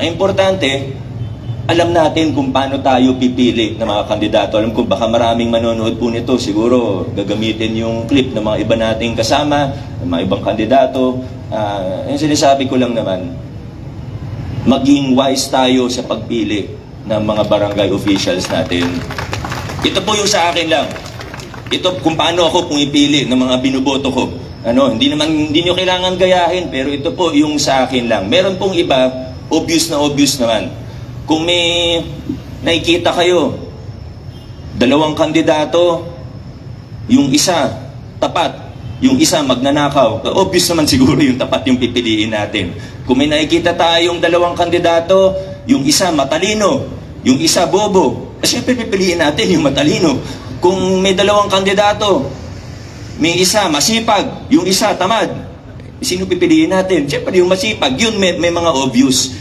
Ang importante, alam natin kung paano tayo pipili ng mga kandidato. Alam ko baka maraming manonood po nito. Siguro gagamitin yung clip ng mga iba nating kasama, ng mga ibang kandidato. Ah, yung sinasabi ko lang naman, maging wise tayo sa pagpili ng mga barangay officials natin. Ito po yung sa akin lang. Ito kung paano ako pumipili ng mga binuboto ko. Ano, hindi naman hindi niyo kailangan gayahin pero ito po yung sa akin lang. Meron pong iba obvious na obvious naman. Kung may nakikita kayo dalawang kandidato, yung isa tapat, yung isa magnanakaw. Obvious naman siguro yung tapat yung pipiliin natin. Kung may nakikita tayong dalawang kandidato, yung isa matalino, yung isa bobo, eh, syempre pipiliin natin yung matalino. Kung may dalawang kandidato, may isa masipag, yung isa tamad, sino pipiliin natin? Siyempre yung masipag, yun may, may mga obvious.